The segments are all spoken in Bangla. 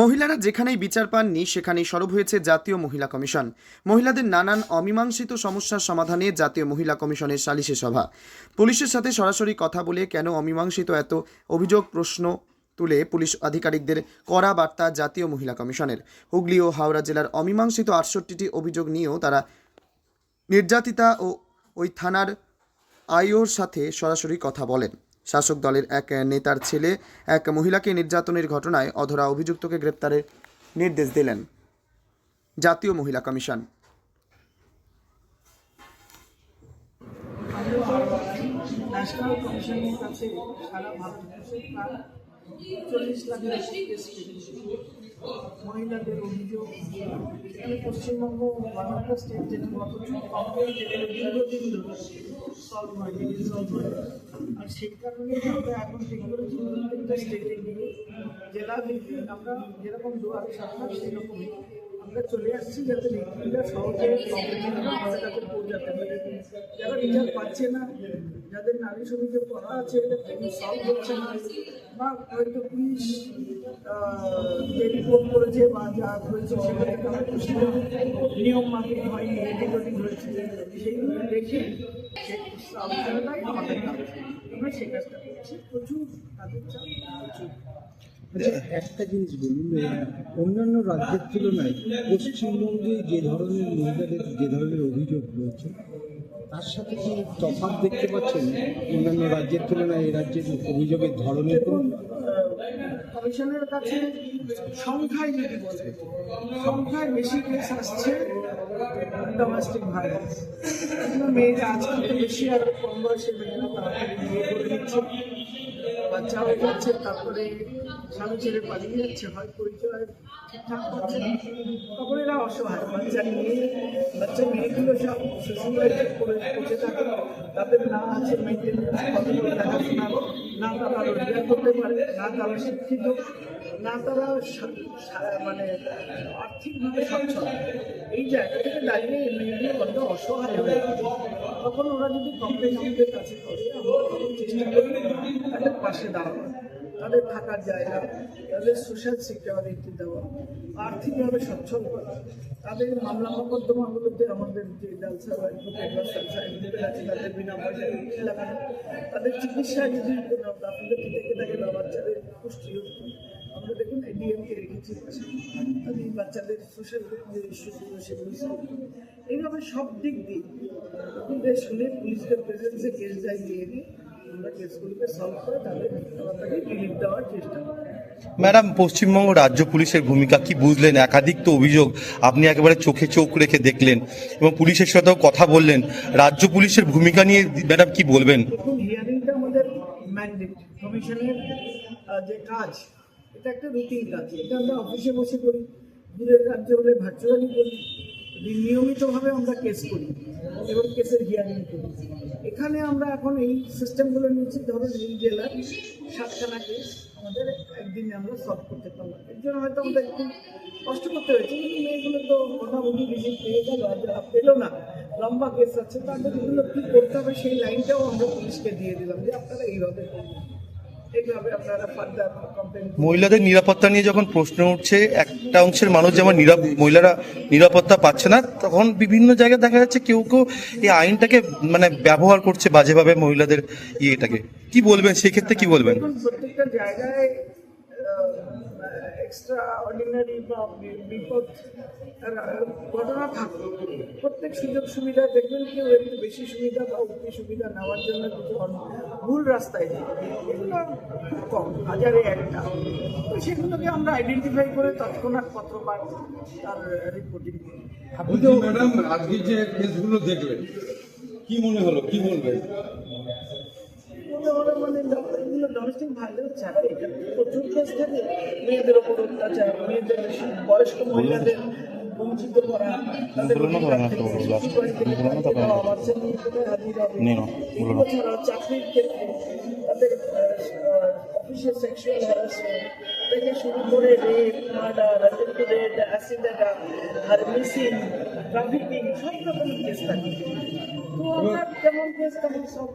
মহিলারা যেখানেই বিচার পাননি, সেখানেই সরব হয়েছে জাতীয় মহিলা কমিশন। মহিলাদের নানান অমীমাংসিত সমস্যার সমাধানে জাতীয় মহিলা কমিশনের সালিশি সভা। পুলিশের সাথে সরাসরি কথা বলে কেন অমীমাংসিত এত অভিযোগ, প্রশ্ন তুলে পুলিশ আধিকারিকদের কড়া বার্তা জাতীয় মহিলা কমিশনের? হুগলি ও হাওড়া জেলার অমীমাংসিত আটষট্টিটি অভিযোগ নিয়েও তারা নির্যাতিতা ও ওই থানার আইওর সাথে সরাসরি কথা বলেন। শাসক দলের এক নেতার ছেলে এক মহিলাকে নির্যাতনের ঘটনায় অধরা অভিযুক্তকে গ্রেপ্তারের নির্দেশ দিলেন জাতীয় মহিলা কমিশন। মহিলাদের অভিযোগ পশ্চিমবঙ্গ স্টেট যেটা গত দীর্ঘদিন ধরে সলভ হয়নি হয়নি কারণে আমরা এখন জেলা ভিত্তিক আমরা যেরকম দুয়ারে সরকার সেরকমই আমরা চলে আসছি যাতে ব্যক্তিরা সহজে আমাদের কাছে পৌঁছাতে যারা রিজাল্ট পাচ্ছে না, যাদের নারী সমিতি পড়া আছে সলভ হচ্ছে না। বা হয়তো পুলিশ রিপোর্ট করেছে বা যা হয়েছে সেখানে নিয়ম মাফিক হয়নি ওডিট হয়েছে, সেইগুলো দেখে একটা জিনিস বলুন অন্যান্য রাজ্যের তুলনায় পশ্চিমবঙ্গে যে ধরনের মহিলাদের, যে ধরনের অভিযোগ রয়েছে, তার সাথে কি তফাৎ দেখতে পাচ্ছেন? অন্যান্য রাজ্যের তুলনায় এই রাজ্যের অভিযোগের ধরনের কোনো কমিশনের কাছে সংখ্যায় যদি বলে সংখ্যায় বেশি কেস আসছে ডোমেস্টিক ভায়োলেন্স মেয়েরা আজকাল তো বেশি আর কম বয়সে মেয়েরা বাচ্চা হয়ে যাচ্ছে তারপরে স্বামী ছেড়ে পালিয়ে যাচ্ছে, হয় পরিচয় ঠিকঠাক তখন এরা অসহায়। বাচ্চা নিয়ে, বাচ্চা মেয়েগুলো সব শ্বশুরবাড়িতে বসে থাকে। তাদের না আছে কত দেখাশোনা না তারা রোজগার করতে পারে, না তারা শিক্ষিত, না তারা মানে আর্থিকভাবে সচ্ছল। এই জায়গা থেকে দাঁড়িয়ে মেয়েগুলো বড্ড অসহায় হয়ে তখন ওরা যদি কমপ্লেন আমাদের কাছে করে চেষ্টা করি তাদের পাশে দাঁড়ানো তাদের থাকার জায়গা, তাদের সোশ্যাল সিকিউরিটি দেওয়া, আর্থিকভাবে সচ্ছল করা তাদের মামলা মোকদ্দমাগুলোতে আমাদের যে জালসা তাদের বিনা পয়সায় লাগানো, তাদের চিকিৎসায় যদি কোনো গাফিলতি থেকে থাকে, বা বাচ্চাদের পুষ্টি আমরা দেখুন এডিএমকে রেখেছি তাদের বাচ্চাদের সোশ্যাল যে ইস্যুগুলো সেগুলো করে। এইভাবে সব দিক দিয়ে শুনে পুলিশদের প্রেজেন্সে কেস যায় নিয়ে আমরা কেসগুলোকে সলভ করে তাদের তাড়াতাড়ি রিলিফ দেওয়ার চেষ্টা ম্যাডাম পশ্চিমবঙ্গ রাজ্য পুলিশের ভূমিকা কি বুঝলেন? একাধিক তো অভিযোগ আপনি একেবারে চোখে চোখ রেখে দেখলেন এবং পুলিশের সাথেও কথা বললেন। রাজ্য পুলিশের ভূমিকা নিয়ে ম্যাডাম কি বলবেন? হিয়ারিংটা আমাদের ম্যান্ডেট কমিশনের যে কাজ এটা একটা রুটিন কাজ। এটা আমরা অফিসে বসে করি দূরের রাজ্যে হলে ভার্চুয়ালি করি নিয়মিতভাবে আমরা কেস করি এবং কেসের হিয়ারিং করি। এখানে আমরা এখন এই সিস্টেমগুলো নিয়েছি ধরুন এই জেলার সাতখানা কেস আমাদের একদিনে আমরা সলভ করতে পারলাম। এর জন্য হয়তো আমাদের একটু কষ্ট করতে হয়েছে। কিন্তু মেয়েগুলো তো মোটামুটি রিলিজ পেয়ে গেল আর যারা পেল না, লম্বা কেস আছে, তাদের এগুলো কী করতে হবে সেই লাইনটাও আমরা পুলিশকে দিয়ে দিলাম যে আপনারা এইভাবে করবেন মহিলাদের নিরাপত্তা নিয়ে যখন প্রশ্ন উঠছে একটা অংশের মানুষ যেমন মহিলারা নিরাপত্তা পাচ্ছে না তখন বিভিন্ন জায়গায় দেখা যাচ্ছে কেউ কেউ এই আইনটাকে মানে ব্যবহার করছে বাজেভাবে মহিলাদের ইয়েটাকে। কি বলবেন? সেক্ষেত্রে কি বলবেন? প্রত্যেকটা জায়গায় এক্সট্রা অর্ডিনারি বা বিপদ ঘটনা থাকে। প্রত্যেক সুযোগ সুবিধা দেখবেন কেউ একটু বেশি সুবিধা বা অতি সুবিধা নেওয়ার জন্য কিছু ভুল রাস্তায় যায়। এগুলো খুব কম হাজারে একটা। তো সেগুলোকে আমরা আইডেন্টিফাই করে তৎক্ষণাৎ পত্র পত্রপাঠ তার রিপোর্টিং করি। ম্যাডাম আজকে যে কেসগুলো দেখলেন কি মনে হলো কি বলবেন? মনে হলো মানে প্রচুর কেস থাকে। মেয়েদের ওপর অত্যাচার মেয়েদের বয়স্ক মহিলাদের বঞ্চিত করা চাকরির ক্ষেত্রে তাদের অফিসে সেক্সুয়াল হ্যারাসমেন্ট থেকে শুরু করে rape murder attempted acid attack আর মিসিং ট্রাফিকিং সব রকমের কেস থাকে। তো আমরা যেমন কেস তেমন সব।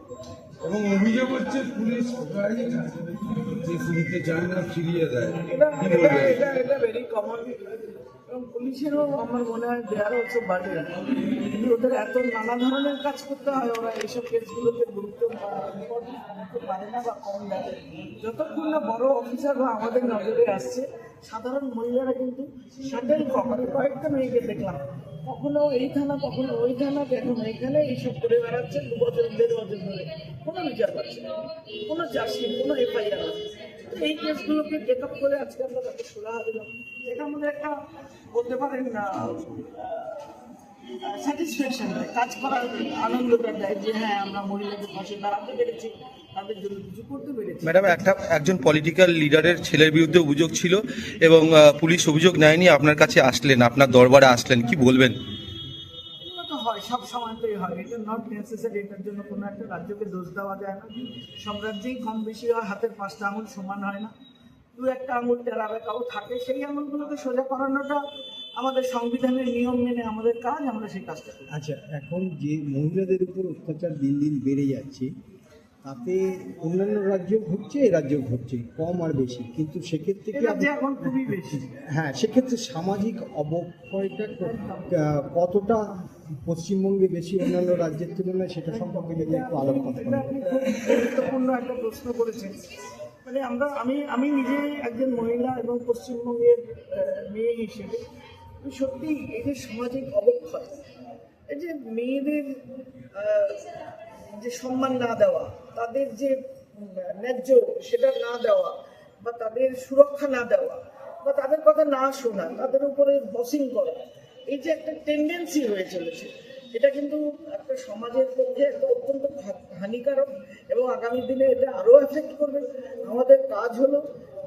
এবং অভিযোগ হচ্ছে পুলিশ কেস নিতে চায় না ফিরিয়ে দেয়। এটা ভেরি কমন পুলিশেরও আমার মনে হয় দেয়ার হচ্ছে বাড়ে কিন্তু ওদের এত নানা ধরনের কাজ করতে হয়, ওরা এইসব কেসগুলোতে গুরুত্ব বা- পারে না বা কম দেয়। যতক্ষণ না বড় অফিসাররা আমাদের নজরে আসছে, সাধারণ মহিলারা কিন্তু শাটেল কখনো কয়েকটা মেয়েকে দেখলাম। কখনো এই থানা, কখনো ওই থানা, এখন এখানে এইসব করে বেড়াচ্ছে, দু বছর, দেড় বছর ধরে। কোনো বিচার পাচ্ছে কোনো চার্জশিট কোনো এফআইআর এই কেসগুলোকে টেক আপ করে আজকে আমরা তাকে দিলাম। এটা আমাদের একটা বলতে পারেন না স্যাটিসফ্যাকশন দেয় কাজ করার আনন্দটা দেয় যে হ্যাঁ আমরা দাঁড়াতে পেরেছি ম্যাডাম, একটা, একজন পলিটিক্যাল লিডারের ছেলের বিরুদ্ধে অভিযোগ ছিল এবং পুলিশ অভিযোগ নেয়নি, আপনার কাছে আসলেন, আপনার দরবারে আসলেন, কি বলবেন? সব সময়তেই হয় এটা নট নেসেসারি এটার জন্য কোনো একটা রাজ্যকে দোষ দেওয়া যায় না। সব রাজ্যেই কম বেশি হয় হাতের পাঁচটা আঙুল সমান হয় না। দু একটা আঙুল টেরা বেঁকাও থাকে সেই আঙুলগুলোকে সোজা করানোটা আমাদের সংবিধানের নিয়ম মেনে আমাদের কাজ আমরা সেই কাজটা করি। আচ্ছা এখন যে মহিলাদের উপর অত্যাচার দিন দিন বেড়ে যাচ্ছে তাতে অন্যান্য রাজ্য ঘটছে রাজ্য ঘটছে কম আর বেশি কিন্তু সেক্ষেত্রে এখন খুবই বেশি। হ্যাঁ সেক্ষেত্রে সামাজিক অবক্ষয়টা কতটা পশ্চিমবঙ্গে বেশি অন্যান্য রাজ্যের তুলনায় সেটা সম্পর্কে যদি একটু আলোকপাত করেন। গুরুত্বপূর্ণ একটা প্রশ্ন করেছেন। মানে আমরা, আমি আমি নিজে একজন মহিলা এবং পশ্চিমবঙ্গের মেয়ে হিসেবে সত্যি এই যে সামাজিক অবক্ষয়, এই যে মেয়েদের যে সম্মান না দেওয়া, তাদের যে ন্যায্য সেটা না দেওয়া, বা তাদের সুরক্ষা না দেওয়া, বা তাদের কথা না শোনা, তাদের উপরে বসিং করা এই যে একটা টেন্ডেন্সি হয়ে চলেছে, এটা কিন্তু একটা সমাজের পক্ষে একটা অত্যন্ত হানিকারক এবং আগামী দিনে এটা আরও এফেক্ট করবে। আমাদের কাজ হলো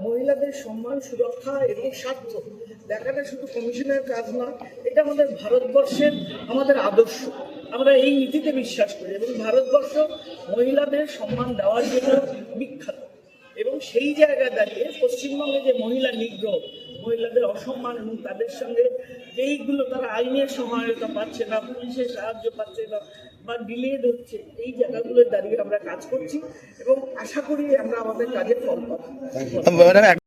মহিলাদের সম্মান, সুরক্ষা, এবং স্বার্থ। দেখাটা শুধু কমিশনের কাজ না এটা আমাদের ভারতবর্ষের আমাদের আদর্শ। আমরা এই নীতিতে বিশ্বাস করি এবং ভারতবর্ষ মহিলাদের সম্মান দেওয়ার জন্য বিখ্যাত। এবং সেই জায়গায় দাঁড়িয়ে পশ্চিমবঙ্গে যে মহিলা নিগ্রহ মহিলাদের অসম্মান এবং তাদের সঙ্গে যেইগুলো তারা আইনের সহায়তা পাচ্ছে না পুলিশের সাহায্য পাচ্ছে না বা ডিলেড হচ্ছে এই জায়গাগুলো দাঁড়িয়ে আমরা কাজ করছি এবং আশা করি আমরা আমাদের কাজে ফল পাবো।